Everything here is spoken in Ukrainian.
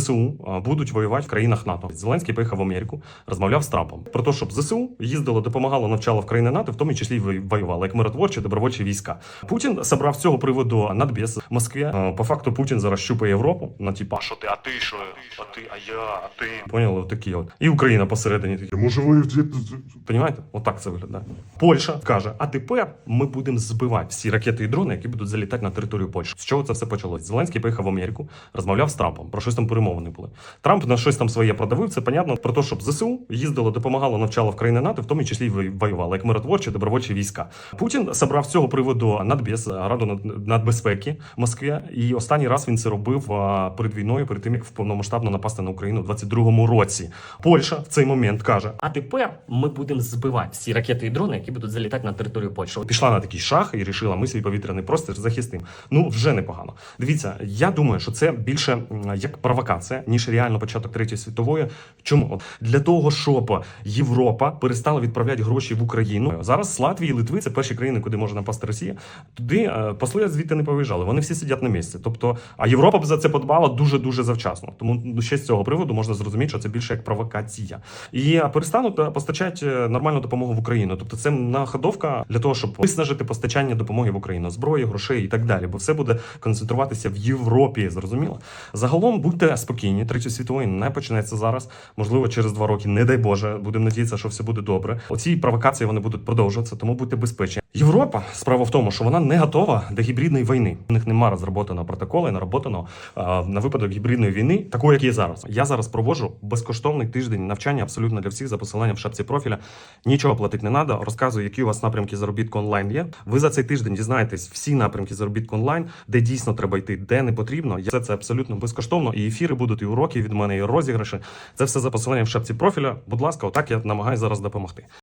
ЗСУ будуть воювати в країнах НАТО. Зеленський поїхав в Америку, розмовляв з Трампом про те, щоб ЗСУ їздило, допомагало, навчало в країни НАТО, в тому числі й вою- воювало, як миротворчі, добровольчі війська. Путін собрав з цього приводу надбіс в Москві. По факту Путін зараз щупає Європу на типа, що ти, а ти що, а ти, а я, а ти. Поняли, такі от. І Україна посередині такі. Може ви Понімаєте? Отак це виглядає. Польща каже: а тепер ми будемо збивати всі ракети і дрони, які будуть залітати на територію Польщі. З чого це все почалось? Зеленський поїхав в Америку, розмовляв з Трампом. Про щось там перемовини були. Трамп на щось там своє продавив. Це понятно про те, щоб ЗСУ їздило, допомагало, навчало в країни НАТО, в тому числі й воювало, як миротворчі, добровольчі війська. Путін собрав з цього приводу надбіс Раду над- нацбезпеки в Москві. І останній раз він це робив перед війною, перед тим як повномасштабно напасти на Україну у 22-му році. Польща в цей момент каже: А тепер ми будемо збивати всі ракети і дрони, які будуть залітати на територію Польщі. Пішла на такий шах і рішила, ми свій повітряний простір захистимо. Ну вже непогано. Дивіться, я думаю, що це більше як провокація, ніж реально початок третьої світової. Чому для того, щоб Європа перестала відправляти гроші в Україну зараз Латвія і Литви це перші країни, куди може напасти Росія. Туди е, посли звідти не повиїжджали. Вони всі сидять на місці. Тобто, а Європа б за це подбала дуже дуже завчасно. Тому ще з цього приводу можна зрозуміти, що це більше як провокація. І е, перестануть е, постачати нормальну допомогу в Україну. Тобто, це находовка для того, щоб виснажити постачання допомоги в Україну, зброї, грошей і так далі. Бо все буде концентруватися в Європі. Зрозуміло. Загалом будьте спокійні. Третьої світової не почнеться зараз. Можливо, через два роки, не дай Боже, будемо надіятися, що все буде добре. Оці провокації вони будуть продовжуватися, тому будьте безпечні. Європа справа в тому, що вона не готова до гібридної війни. У них немає розроботаного протоколу, і нароботаного на випадок гібридної війни, такої, як є зараз. Я зараз проводжу безкоштовний тиждень навчання абсолютно для всіх за посиланням в шапці профіля. Нічого платити не треба. Розказую, які у вас напрямки заробітку онлайн є. Ви за цей тиждень дізнаєтесь всі напрямки заробітку онлайн, де дійсно треба йти, де не потрібно. Все це абсолютно безкоштовно. І ефіри будуть, і уроки від мене, і розіграші. Це все за посиланням в шапці профіля. Будь ласка, отак я намагаюся зараз допомогти.